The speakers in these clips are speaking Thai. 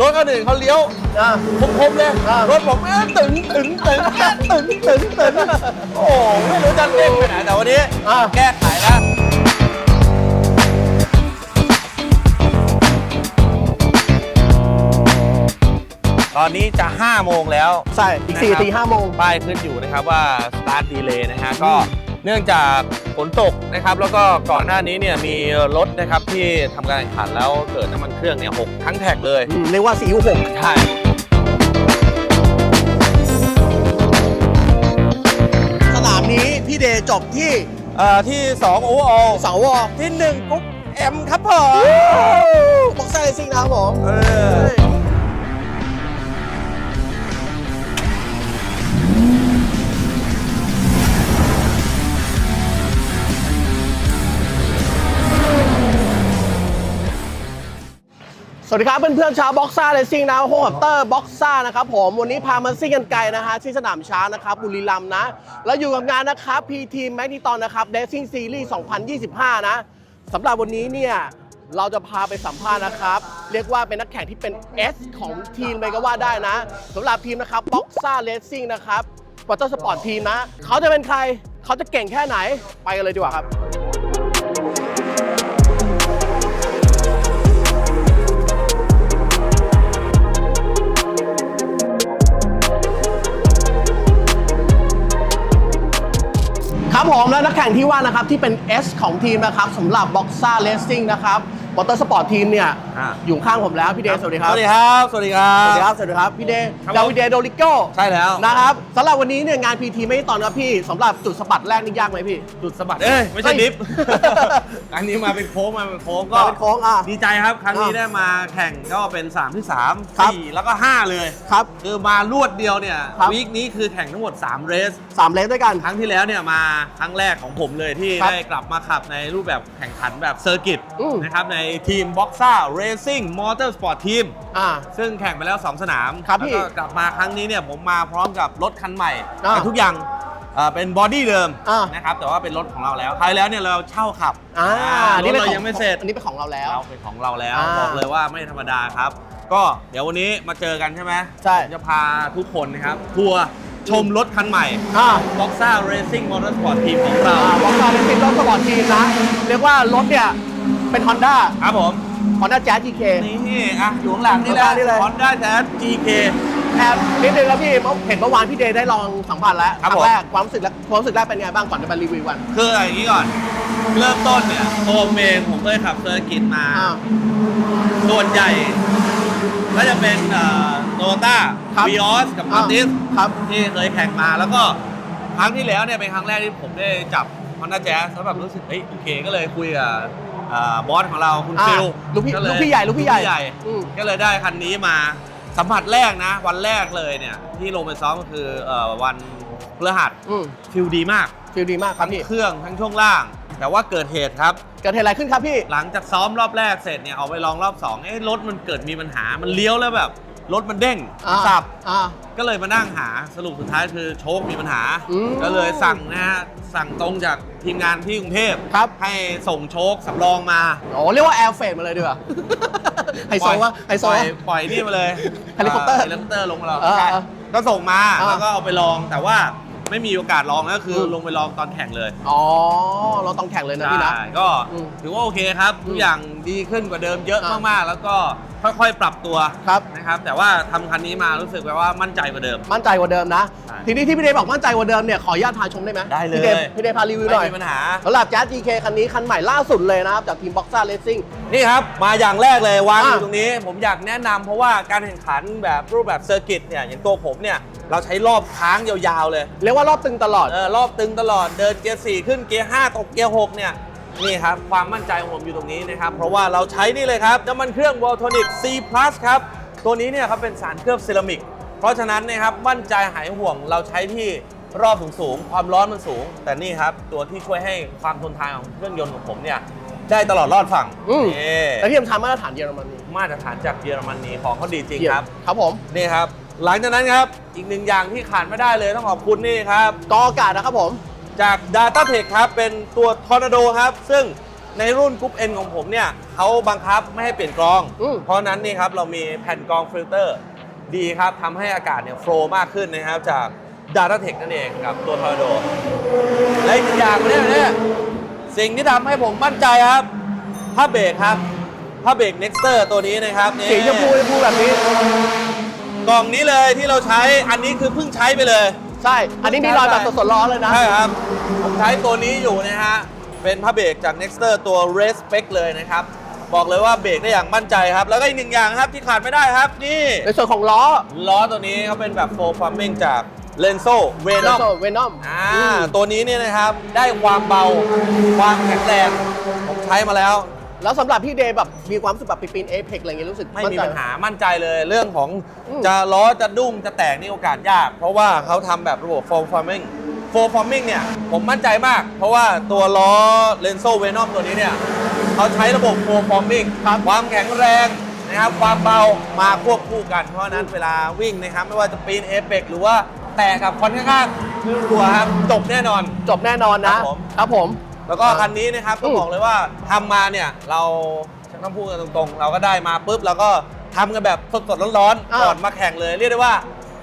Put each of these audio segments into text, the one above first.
รถคันอื่นเขาเลี้ยวอ่า คมๆเลยอ่ารถผมเอ๊ะตึงตึงตึงเอ๊ะตึงตึงตึงโอ้โหไม่รู้จะเล่นไปไหนแต่วันนี้อ่าแก้ไขแล้วตอนนี้จะ 5 โมงแล้ว ใช่อีกสี่นะครับนาทีห้าโมง ป้ายขึ้นอยู่นะครับว่า start delay นะฮะก็เนื่องจาก ฝนตกนะครับ แล้วก็ก่อนหน้านี้เนี่ยมีรถนะครับที่ทำการแข่งขันแล้วเกิดน้ำมันเครื่องเนี่ยหกทั้งแท็กเลยอืมเรียกว่าซีอิ๊วหกใช่สนามนี้พี่เดย์จบที่เอ่อที่2 o อเสาวอที่1กุ๊กเอ็มครับผมบ็อกซ์ไซซิ่งนะครับผม เออ สวัสดีครับเพื่อนๆชาวบ็อกซ่าเลซิ่งนะโฮมเตอร์บ็อกซ่านะครับผมวันนี้พามาซิ่งกันไกลนะฮะที่สนามช้างนะครับบุรีรัมย์นะ แล้วอยู่กับงานนะครับ PT m a g n e t o n นะครับ Racing Series 2025 นะสำหรับวันนี้เนี่ย เราจะพาไปสัมภาษณ์นะครับ เรียกว่าเป็นนักแข่งที่เป็น S ของทีมเลยก็ว่าได้นะสำหรับทีมนะครับบ็อกซ่าเลซิ่งนะครับวอเตอร์สปอร์ตทีมนะ เขาจะเป็นใครเขาจะเก่งแค่ไหนไปกันเลยดีกว่าครับ ข่งที่ว่านะครับที่เป็น S ของทีมนะครับสำหรับ Boxa Racing นะครับ มอเตอร์สปอร์ตทีมเนี่ยอ่า อยู่ข้างผมแล้วพี่เดย์สวัสดีครับสวัสดีครับ สวัสดีครัสวัสบดีครับสวัสดีครับพี่เดย์ครับดาวิดเดย์โดริโก้ใช่แล้วนะครับสำหรับวันนี้เนี่ยงาน PT ไม่ได้ตอนครับพี่สำหรับจุดสะบัดแรกนี่ยากไหมพี่ จุดสะบัดเอ้ยไม่ใช่เฮ้ยดิฟ อันนี้มาเป็นโค้งมาเป็นโค้งก็มาเป็นโค้งอะ ดีใจครับ ครั้งนี้อะได้มาแข่งก็เป็น3ที่3 ครับ 4 แล้วก็ 5 เลย ครับ คือมารวดเดียวเนี่ยครับ วีคนี้คือแข่งทั้งหมด 3 เรส สามเลนด้วยกัน ครั้งที่แล้วเนี่ยมาครั้งแรกของผมเลยที่ครับได้กลับมาขับในรูปแบบแข่งขันแบบเซอร์กิตอืมนะครับในทีม Boxa Racing Motorsport Team อ่า ซึ่งแข่งไปแล้ว 2 สนามครับแล้วพี่ก็กลับมาครั้งนี้เนี่ยผมมาพร้อมกับรถคันใหม่อ่าแต่ทุกอย่างเอ่อเป็นบอดี้เดิมอ่านนะครับแต่ว่าเป็นรถของเราแล้วคราวที่แล้วเนี่ยเราเช่าขับอ่าอ่ารถนี่เป็นเราของยังไม่เสร็จ อันนี้เป็นของเราแล้ว เราเป็นของเราแล้ว อ่าบอกเลยว่าไม่ธรรมดาครับ ก็เดี๋ยววันนี้มาเจอกันใช่ไหมใช่ ผมจะพาทุกคนนะครับ ทัวร์ชมรถคันใหม่ อ่า Boxa Racing Motorsport Team ของเราบ็อกซ่าเลสซิ่งรถสปอร์ตทีมนะ เรียกว่ารถเนี่ย เป็น Honda ครับผม Honda Jazz GK นี่อะอยู่ข้างหลังนี่แหละข้างหลังนี่เลย Honda Jazz GK แอบนิดนึงครับพี่เห็นเมื่อวานพี่เดย์ได้ลองสัมผัสแล้วครับงผมแรกความรู้สึกแรกความรู้สึกแรกเป็นไงบ้างก่อนจะมารีวิวกัน คืออย่างนี้ก่อน เริ่มต้นเนี่ยตัวผมเองผมเคยขับเซอร์กิตมาอ่าส่วนใหญ่ก็จะเป็นโตโยต้าครับ วีออสกับมาติสครับ ที่เคยแข่งมาแล้วก็ครั้งที่แล้วเนี่ยเป็นครั้งแรกที่ผมได้จับ Honda Jazz แล้วแบบรู้สึกเฮ้ยโอเคก็เลยคุยกับอ่า บอสของเราคุณอ่าฟิลลูกพี่ก็เยลูกพี่ใหญ่ลูกพี่ใหญ่อืม ก็เลยได้คันนี้มาสัมผัสแรกนะ วันแรกเลยเนี่ย ที่ลงไปซ้อมก็คือเอ่อวันพฤหัสอืมฟิลดีมาก ฟิลดีมากครับทั้งพี่เครื่องทั้งช่วงล่าง แต่ว่าเกิดเหตุครับ เกิดเหตุอะไรขึ้นครับพี่ หลังจากซ้อมรอบแรกเสร็จเนี่ยเอาไปลองรอบ2เอ๊ะรถมันเกิดมีปัญหามันเลี้ยวแล้วแบบ รถมันเด้งอ่าสับ อ่า ก็เลยมานั่งหาสรุปสุดท้ายคือโชคมีปัญหา อืมก็เลยสั่งนะฮะสั่งตรงจากทีมงานที่กรุงเทพครับ ให้ส่งโชคสำรองมาโอ้เรียกว่าแอร์เฟดมาเลยดีกว่า ไฮโซวะไฮโซปล่อวะยปล่อยนี่มาเลยเฮลิคอปเตอร์เฮลิคอปเตอร์ลงมาเราเออใช่เออก็ส่งมาอ่าแล้วก็เอาไปลองแต่ว่าไม่มีโอกาสลองก็คืออมลงไปลองตอนแข่งเลยอ๋อ เราต้องแข่งเลยนะพี่นะ ใช่ก็อืมถือว่าโอเคครับ ทุกอย่างดีขึ้นกว่าเดิมเยอะอ่ามมากๆ แล้วก็ ค่อยๆ ปรับตัวครับ นะครับ แต่ว่าทำคันนี้มารู้สึกแบบว่ามั่นใจกว่าเดิม มั่นใจกว่าเดิมนะ ใช่ทีนี้ที่พี่เดย์บอกมั่นใจกว่าเดิมเนี่ยขออนุญาตพาชมได้ไหมได้เลย พี่เดย์พี่เดย์พารีวิวหน่อยไม่มีปัญหา สำหรับ Jazz GK คันนี้คันใหม่ล่าสุดเลยนะครับ จากทีม Boxer Racing นี่ครับ มาอย่างแรกเลยวางออะยู่ตรงนี้ ผมอยากแนะนำเพราะว่าการแข่งขันแบบรูปแบบเซอร์กิตเนี่ยอย่างตัวผมเนี่ย เราใช้รอบค้างยาวๆเลย เรียกว่ารอบตึงตลอด เออรอบตึงตลอดเดินเกียร์4ขึ้นเกียร์5ตกเกียร์6เนี่ย นี่ครับ ความมั่นใจของผมอยู่ตรงนี้นะครับ เพราะว่าเราใช้นี่เลยครับน้ำมันเครื่อง v o l t o n i c C Plus ครับ ตัวนี้เนี่ยครับเป็นสารเคลือบเซรามิก เพราะฉะนั้นนะครับมั่นใจหายห่วงเราใช้ที่รอบสูงๆความร้อนมันสูง แต่นี่ครับ ตัวที่ช่วยให้ความทนทานของเครื่องยนต์ของผมเนี่ยได้ตลอดรอดฝั่งอืม นี่และที่สำคัญมาตรฐานเยอรมนีมาตรฐานจากเยอรมนีของเขาดีจริงครับ ครับผมนี่ครับ หลังจากนั้นครับ อีกหนึ่งอย่างที่ขาดไม่ได้เลยต้องขอบคุณนี่ครับ กออากาศนะครับผม จาก Data Tech ครับ เป็นตัว Tornado ครับ ซึ่งในรุ่นกรุ๊ป N ของผมเนี่ยเขาบังคับไม่ให้เปลี่ยนกรอง อืม เพราะฉะนั้นนี่ครับเรามีแผ่นกรองฟิลเตอร์ดีครับทำให้อากาศเนี่ยโฟล์มากขึ้นนะครับ จาก Data Tech นั่นเองกับตัวทอร์โดและอีกอย่างเนี่ยเนี่ยสิ่งที่ทำให้ผมมั่นใจครับผ้าเบรกครับผ้าเบรก Nexter ตัวนี้นะครับนี่ สีชมพูชมพูแบบนี้ กล่องนี้เลยที่เราใช้อันนี้คือเพิ่งใช้ไปเลย ใช่ อันนี้มีรอยแบบสดๆร้อนเลยนะ ใช่ครับ ผมใช้ตัวนี้อยู่นะฮะ เป็นผ้าเบรกจาก Nexter ตัว Race Spec เลยนะครับ บอกเลยว่าเบรกได้อย่างมั่นใจครับ แล้วก็อีกหนึ่งอย่างครับที่ขาดไม่ได้ครับ นี่ในส่วนของล้อ ล้อตัวนี้เขาเป็นแบบ full forming จาก Lenso Venom เวนอมอ่าตัวนี้เนี่ยนะครับ ได้ความเบา ความแข็งแรง ผมใช้มาแล้ว แล้วสำหรับพี่เดย์แบบมีความรู้สึกแบบปีนเอเพ็กอะไรเงี้ยรู้สึกไม่มีนใจปัญหามั่นใจเลย เรื่องของอืมจะล้อจะดุ้งจะแตกนี่โอกาสยาก เพราะว่าเขาทำแบบระบบ foam forming foam forming เนี่ย ผมมั่นใจมาก เพราะว่าตัวล้อ Lenso Venom ตัวนี้เนี่ยเขาใช้ระบบ foam forming ความแข็งแรงนะครับความเบามาควบคู่กัน เพราะฉะนั้นเวลาวิ่งนะครับไม่ว่าจะปีนเอเปกหรือว่าแตกกับคนข้างๆคือตัวครับจบแน่นอน จบแน่นอนนะครับผม ครับผม แล้วก็คันนี้นะครับต้องอืมบอกเลยว่าทำมาเนี่ยเราต้องพูดกันตรงๆ เราก็ได้มาปุ๊บเราก็ทำกันแบบสดๆร้อนๆก่อนมาแข่งเลยเรียกได้ว่า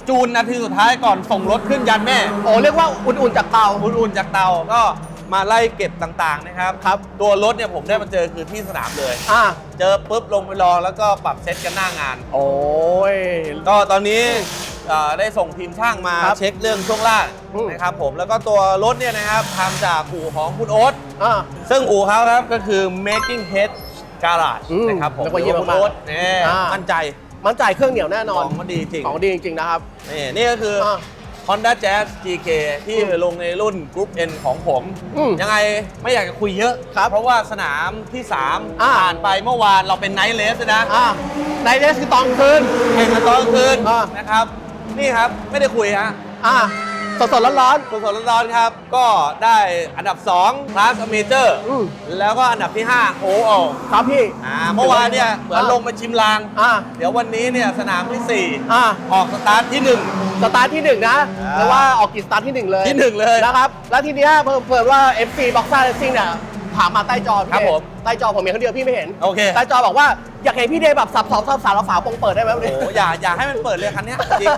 จูนนาทีสุดท้ายก่อนส่งรถขึ้นยันแม่โอ้เรียกว่าอุ่นๆจากเตาอุ่นๆจากเตาก็มาไล่เก็บต่างๆนะครับครับ ตัวรถเนี่ยผมได้มาเจอคือที่สนามเลยอะเจอปุ๊บลงไปรอแล้วก็ปรับเซตกันหน้างาน โอ้ยก็ตอนนี้ เอ่อได้ส่งทีมช่างมาครับเช็คเรื่องช่วงล่างอืม นะครับผมแล้วก็ตัวรถเนี่ยนะครับทำจากอู่ของคุณโอ๊ต อะซึ่งอู่เขาครับก็คือ making head garage อืมนะครับผมแล้วก็เยี่ยมหรือมากว่าคุณโอ๊ตเนี่ยอ่ามั่ มั่นใจมันจ่ายเครื่องเหนียวแน่นขอนองมันดีจริงของดีจริงๆนะครับนี่นี่ก็คืออ อะ Honda Jazz GK ที่อืมลงในรุ่น Group N ของผม อืมยังไงไม่อยากจะคุยเยอะครับเพราะว่าสนามที่อ่า3ผ่านไปเมื่อวานเราเป็นไนท์เลสนะอะในเดสคือตอนคืน แข่งกันตอนกลางคืนอ่านะครับ นี่ครับ ไม่ได้คุยฮะอะสดๆร้อนสดๆร้อนๆครับ ก็ได้อันดับ2 Class Major อืมแล้วก็อันดับที่ 5 o อๆครับพี่ อ่าเมื่อวานเนี่ยเหมือนลงมาชิมลาง อะเดี๋ยววันนี้เนี่ยสนามที่อะ4ออกสตาร์ทที่สตาร์ทที่หนึ่งนะอ่าเรียกว่าออกกี่สตาร์ทที่หนึ่งเลยที่หนึ่งเลย นะครับ แล้วทีเนี้ยเพิ่มเพิ่มว่า FC Boxer Racing เนี่ยถามมาใต้จอพี่ครับเดผมใต้จอผมเห็นคนเดียวพี่ไม่เห็นโอเค ใต้จอบอกว่าอยากเห็นพี่เดย์แบบสับสองสับสามแล้วฝาโปรงเปิดได้ไหม4วันนี้โอ้อย่าอย่าให้มันเปิดเลยคันเนี้ยจริง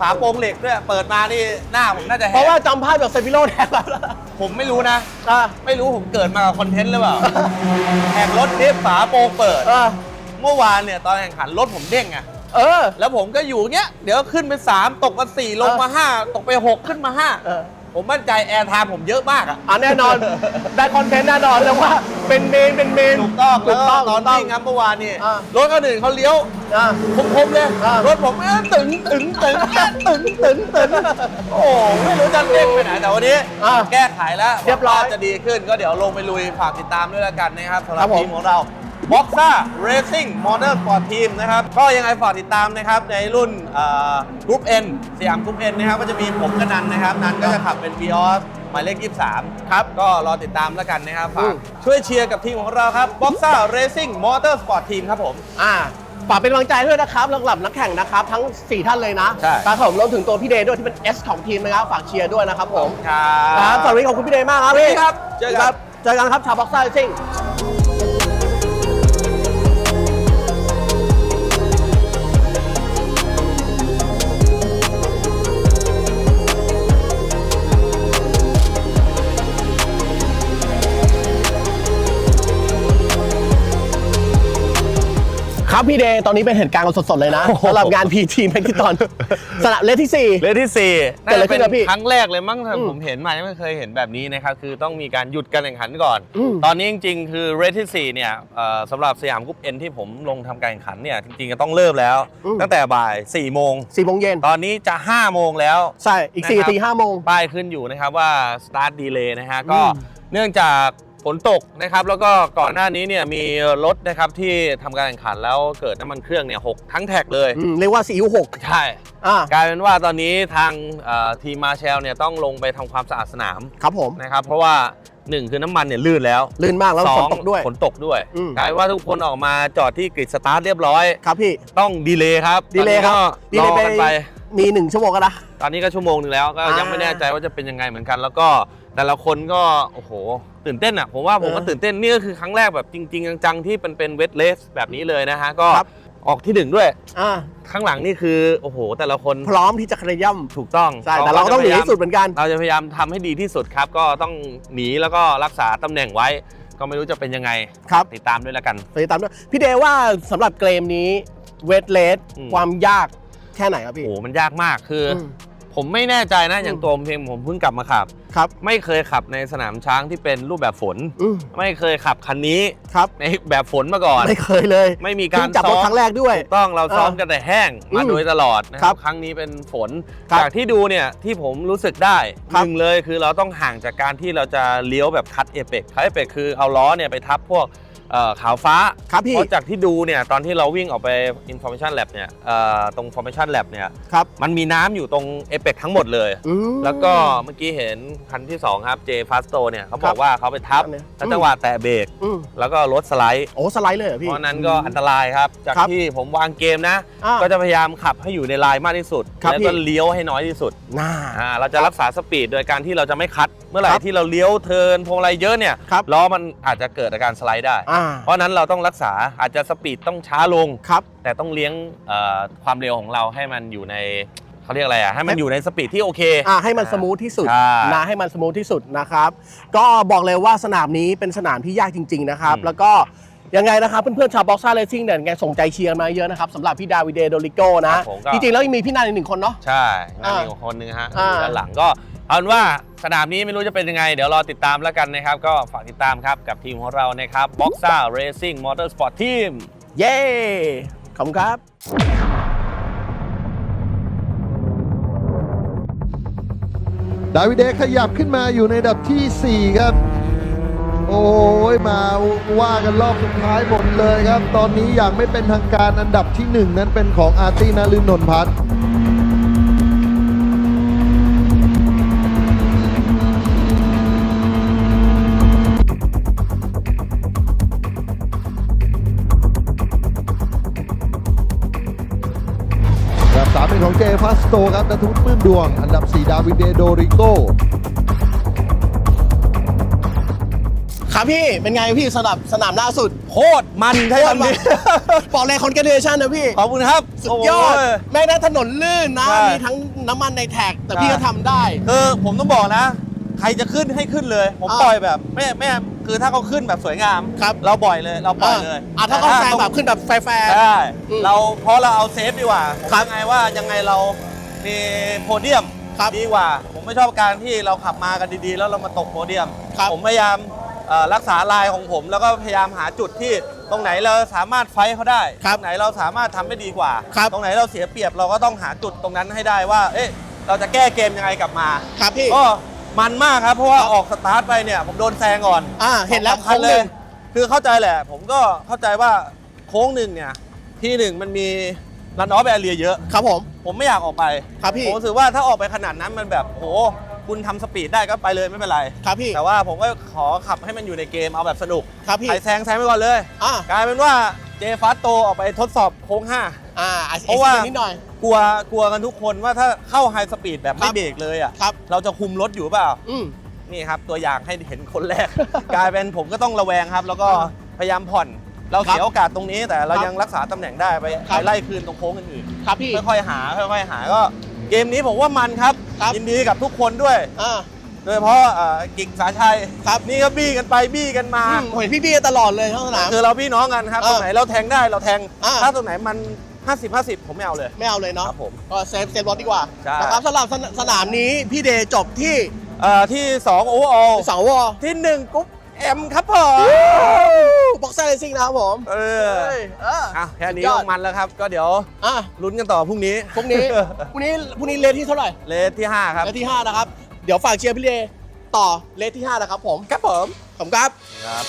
ฝาโปร่งเหล็กด้วยเปิดมานี่หน้าผมน่าจะแหเพราะกว่าจำภาพจากเซฟิโลแทนแล้วผมไม่รู้นะ อะ ไม่รู้ผมเกิดมากับคอนเทนต์หรือเปล่าแข่งรถนี่ฝาโปร่งเปิด เออ เมื่อวานเนี่ยตอนแข่งขันรถผมเด้งไงเออ แล้วผมก็อยู่เงี้ย เดี๋ยวขึ้นไป 3 ตกมา4ลงมา 5 ตกไป 6 ขึ้นมา เออ 5 ผมมั่นใจแอร์ไทม์ผมเยอะมากอะอะแน่นอน ได้คอนเทนต์แน่นอนเลยว่าเป็นเมนเป็นเมน ถูกต้องถูกต้องแล้วตอนถูกต้องวิ่งครับเมื่อวานนี่อะ รถคันอื่นเขาเลี้ยวอะ คมๆเลย อะ รถผมเอ้ยตึงตึงตึงเอ้ยตึงตึงตึงโอ้ไม่รู้จะเด้งไปไหนแต่วันนี้ อะ แก้ไขแล้วเรียบร้อยว่าจะดีขึ้นก็เดี๋ยวลงไปลุยฝากติดตามด้วยแล้วกันนะครับสำหครัรับบผม ทีมของเรา b o x a Racing Model Sport Team นะครับก็ยังไงฝากติดตามนะครับในรุ่นกรุ๊ป N สยามกรุ๊ป N นะครับก็จะมีผมกับนันนะครับ นันก็จะขับเป็น v ีออสหมายเลข 23 ครับ ก็รอติดตามแล้วกันนะครับฝากอืมช่วยเชียร์กับทีมของเราครับ b o x a Racing Motor Sport Team ครับผมอ่าฝากเป็นกำลังใจด้วยนะครับสำหรับนักแข่งนะครับ ทั้ง 4 ท่านเลยนะใช่ครับผมรวมถึงตัวพี่เดย์ด้วยที่เป็น S ของทีมนะครับ ฝากเชียร์ด้วยนะครับผม ครับ ครับสวัสดีขอบคุณพี่เดย์มากครับพี่ครับ เจอกันเจอกันครับชาวบ็อกซ่าซิ่ง ครับพี่เดย์ตอนนี้เป็นเหตุการณ์กันสดๆเลยนะโอ้โหสำหรับงานพีทีแม็กที่ตอนสนามเลขที่4เลขที่สี่เกิดอะไรขึ้นครับพี่ครั้งแรกเลยมั้งถ้าอืมผมเห็นมายังไม่เคยเห็นแบบนี้นะครับคือต้องมีการหยุดการแข่งขันก่อน อืม ตอนนี้จริงๆ คือเรทที่4เนี่ยเอ่อสำหรับสยามกรุ๊ปเอ็นที่ผมลงทำการแข่งขันเนี่ยจริงๆ ก็ต้องเริ่มแล้วอืมตั้งแต่บ่าย4โมง4โมงเย็นตอนนี้จะ5โมงแล้ว ใช่อีกนะครับ4ที5โมง ป้ายขึ้นอยู่นะครับว่า start delay นะฮะก็อืมเนื่องจาก ฝนตกนะครับแล้วก็ก่อนหน้านี้เนี่ยมีรถนะครับที่ทำการแข่งขันแล้วเกิดน้ำมันเครื่องเนี่ยหกทั้งแท็กเลย อืมเรียกว่าซีอิ๊วหกใช่ อ่ากลายเป็นว่าตอนนี้ทางเอ่อทีมมาเชลเนี่ยต้องลงไปทำความสะอาดสนามครับผม นะครับเพราะว่า1คือน้ำมันเนี่ยลื่นแล้วลื่นมากแล้วสฝอนงตกด้วย ฝนตกด้วยอืม กลายเป็นว่าทุกคนออกมาจอดที่กริดสตาร์ทเรียบร้อย ครับพี่ ต้องดีเลย์ครับดีเลย์ครับตอนนี้ก็รอกันไป มีหนึ่งชั่วโมงกันนะ ตอนนี้ก็ชั่วโมงหนึงแล้วก็อ่ายั ยังไม่แน่ใจว่าจะเป็นยังไงเหมือนกัน แล้วก็แต่ละคนก็โอ้โห ตื่นเต้นอะผมว่าผมก็เออตื่นเต้นนี่ก็คือครั้งแรกแบบจริง ๆ จังๆที่เป็นเป็นเวทเลสแบบนี้เลยนะฮะก็ครับออกที่หนึ่งด้วยอ่าข้างหลังนี่คือโอ้โห แต่ละคนพร้อมที่จะขย่ำถูกต้องใช่แต่เราก็ต้องหนีให้สุดเหมือนกัน เราจะพยายามทำให้ดีที่สุดครับ ก็ต้องหนีแล้วก็รักษาตำแหน่งไว้ ก็ไม่รู้จะเป็นยังไงครับติดตามด้วยแล้วกันไปตามด้วยพี่เดว่าสำหรับเกมนี้เวทเลสอืมความยากแค่ไหนครับโอ้พี่โหมันยากมากคืออือม ผมไม่แน่ใจนะอย่างอืมตัวผมเองผมเพิ่งกลับมาขับ ครับ ไม่เคยขับในสนามช้างที่เป็นรูปแบบฝน อืมไม่เคยขับคันนี้ครับ ในแบบฝนมาก่อน ไม่เคยเลยไม่มีเพิ่การงจับรถซ้อมครั้งแรกด้วย ถูกต้องเราซ้อมอ่ากันแต่แห้งมาอืมโดยตลอดนะคครัรับบครั้งนี้เป็นฝน ครับจากที่ดูเนี่ยที่ผมรู้สึกได้ครับหนึ่งเลยคือเราต้องห่างจากการที่เราจะเลี้ยวแบบคัดเอเปกคัดเอเปกคือเอาล้อเนี่ยไปทับพวกเอ่อ ขาวฟ้าครับพี่เพราะจากที่ดูเนี่ยตอนที่เราวิ่งออกไป information lab เนี่ยเอ่อตรง formation lab เนี่ยครับมันมีน้ำอยู่ตรงเอเปกทั้งหมดเลยอืมแล้วก็เมื่อกี้เห็นคันที่ 2 ครับ J Fasto เนี่ยเขาบครัอบกว่าเขาไปทับอันเนี้ยแล้วจังหวะแตะเบรกอืมแล้วก็รถสไลด์โอ้สไลด์เลยเหรอเพพี่ราะฉะนั้นก็อันตรายครับ จากครับที่ผมวางเกมนะอ่าก็จะพยายามขับให้อยู่ในลายมากที่สุดครับแล้วก็พี่เลี้ยวให้น้อยที่สุดน่าอ่าเราจะรักษาสปีดโดยการที่เราจะไม่คัด เมื่อไหร่ครับที่เราเลี้ยวเทิร์นพวงมาลัยเยอะเนี่ยครับล้อมันอาจจะเกิดอาการสไลด์ได้ อ่า เพราะฉะนั้นเราต้องรักษาอาจจะสปีดต้องช้าลง ครับ แต่ต้องเลี้ยงเอ่อความเร็วของเราให้มันอยู่ในเขาเรียกอะไรอะให้มันอยู่ในสปีดที่โอเค อ่าให้มันสมูทที่สุดใช่นะให้มันสมูทที่สุดนะครับ ก็บอกเลยว่าสนามนี้เป็นสนามที่ยากจริง ๆ นะครับ อืม แล้วก็ยังไงนะครับ เพื่อนๆชาวบ็อกซ่าเลสซิ่งเนี่ยยังไงส่งใจเชียร์มาเยอะนะครับสำหรับพี่ดาวิเดโดริโกนะ ครับผมก็ จริงๆ แล้วยังมีพี่นันอีกหนึ่งคนเนาะ ใช่นั่นอ่าอีกคนนึงฮะอ่าอยู่ด้านหลังก็เอาเป็นว่า สนามนี้ไม่รู้จะเป็นยังไง เดี๋ยวรอติดตามแล้วกันนะครับ ก็ฝากติดตามครับกับทีมของเรานะครับ Boxa Racing Motorsport Team เย้ ขอบคุณครับ ดาวิดเดขยับขึ้นมาอยู่ในอันดับทีสี่4 ครับ โอ้ยมาว่ากันรอบสุดท้ายหมดเลยครับ ตอนนี้อย่างไม่เป็นทางการอันดับที่ 1 นั้นเป็นของอาร์ตี้นาลืมนนพัฒน์ โตครับนัทวุฒิปื้มดวง อันดับ 4 ดาวิดเดโดริโกครับพี่เป็นไงพี่สนามสนามล่าสุดโคตรมันใช่คำนี้บอกเลยคอนเกเดชันนะพี่ ขอบคุณครับ สุดยอดโแม้นะถนนลื่นนะใช่มีทั้งน้ำมันในแท็ก แต่ใช่พี่ก็ทำได้คือผมต้องบอกนะ ใครจะขึ้นให้ขึ้นเลย ผมอ่าปล่อยแบบไม่ไม่คือถ้าเขาขึ้นแบบสวยงามครับเราปล่อยเลยเราปล่อยเลยอะถ้าเขาแซงแบบขึ้นแบบแฟร์ใช่อืมเราเพราะเราเอาเซฟดีกว่าผมครับยังไงว่ายังไงเรา มีโพเดียมครับดีกว่า ผมไม่ชอบการที่เราขับมากันดีๆ แล้วเรามาตกโพเดียม ครับ ผมพยายามเอ่อรักษาลายของผม แล้วก็พยายามหาจุดที่ตรงไหนเราสามารถไฟท์เขาได้ครับตรงไหนเราสามารถทำได้ดีกว่า ครับ ตรงไหนเราเสียเปรียบเราก็ต้องหาจุดตรงนั้นให้ได้ว่า เอ๊ะเราจะแก้เกมยังไงกลับมาๆครับพี่ ก็มันมากครับ เพราะว่าครับ ออกสตาร์ทไปเนี่ยผมโดนแซงก่อน อ่าเห็นแล้วสำคัญโค้งเลหนึ่ยงคือเข้าใจแหละ ผมก็เข้าใจว่าโค้งหนึ่งเนี่ย ที่หนึ่งมันมี รันออฟแอเรียเยอะ ครับผม ผมไม่อยากออกไปครับพี่ ผมรู้สึกว่าถ้าออกไปขนาดนั้นมันแบบโหคุณทำสปีดได้ก็ไปเลยไม่เป็นไร ครับพี่ แต่ว่าผมก็ขอขับให้มันอยู่ในเกมเอาแบบสนุกครับพี่ ใครแซงแซงไปก่อนเลย อ่ากลายเป็นว่าเจฟาสโตออกไปทดสอบโค้ง5อ่าอะเพราะว่าอ็กซ์นิดหน่อยกลัวกลัวกันทุกคนว่าถ้าเข้าไฮสปีดแบบคไม่รับเบรกเลยอะครับ เราจะคุมรถอยู่เปล่า อืม นี่ครับ ตัวอย่างให้เห็นคนแรก กลายเป็นผมก็ต้องระแวงครับ แล้วก็พยายามผ่อน เราครับเสียโอกาสตรงนี้แต่เราครับยังรักษาตำแหน่งได้ไปครับไปไล่คืนตรงโค้งอื่นครับพี่ ๆค่อยๆหาค่อยๆหาก็เกมนี้ผมว่ามันครับครับ ยินดีกับทุกคนด้วย อ่า โดยเฉพาะเอ่อกิ่งสาชัยครับ นี่ก็บี้กันไปบี้กันมา อืมผมเห็นพี่บี้ตลอดเลยทั้งสนาม คือเราพี่น้องกันครับเออตรงไหนเราแทงได้เราแทงอ่า ถ้าตรงไหนมัน 50 50 ผมไม่เอาเลยไม่เอาเลยเนาะครับผม ก็เซฟเซฟรถดีกว่าใช่ นะครับสำหรับสนสนามนี้พี่เดย์จบที่เอ่อที่2โอเวอร์ออลสองวอ ที่ 1กุ๊ป เอ็มครับผมบ็อกซ์เลซิ่งนะครับผมเออเฮ้ยเออ อะแค่นี้สุดยอก็ดมันแล้วครับ ก็เดี๋ยวอะลุ้นกันต่อพรุ่งนี้พรุ่งนี้พรุ่งนี้พรุ่งนี้เลทที่เท่าไหร่เลสที่ 5 ครับเลทที่ 5 นะครับ เดี๋ยวฝากเชียร์พี่เดย์ต่อเลทที่ 5 นะครับผมครับผมขอบคุณครับ ครับ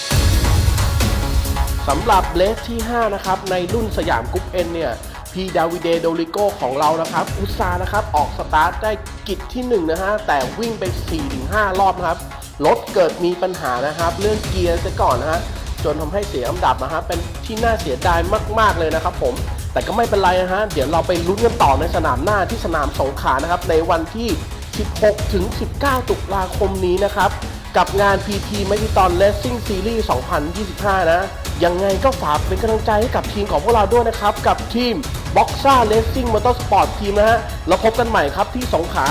สำหรับเลสที่ 5 นะครับ ในรุ่นสยามกรุ๊ปเอ็นเนี่ยพี่ดาวิเดโดริโกของเรานะครับ อุตสาห์นะครับ ออกสตาร์ทได้กิจที่ 1 นะฮะ แต่วิ่งไป 4-5 รอบนะครับ รถเกิดมีปัญหานะครับ เรื่องเกียร์ซะก่อนนะฮะจนทำให้เสียอันดับนะฮะเป็นที่น่าเสียดายมาก ๆเลยนะครับ ผม แต่ก็ไม่เป็นไรนะฮะเดี๋ยวเราไปลุ้นกันต่อในสนามหน้าที่สนามสงขลานะครับในวันที่ 16 ถึง 19 ตุลาคมนี้นะครับ กับงาน PT m a g n e t o n Racing Series 2025 นะ ยังไงก็ฝากเป็นกำลังใจให้กับทีมของพวกเราด้วยนะครับ กับทีม Boxa Racing Motorsport Team นะฮะแล้วพบกันใหม่ครับที่สงขลา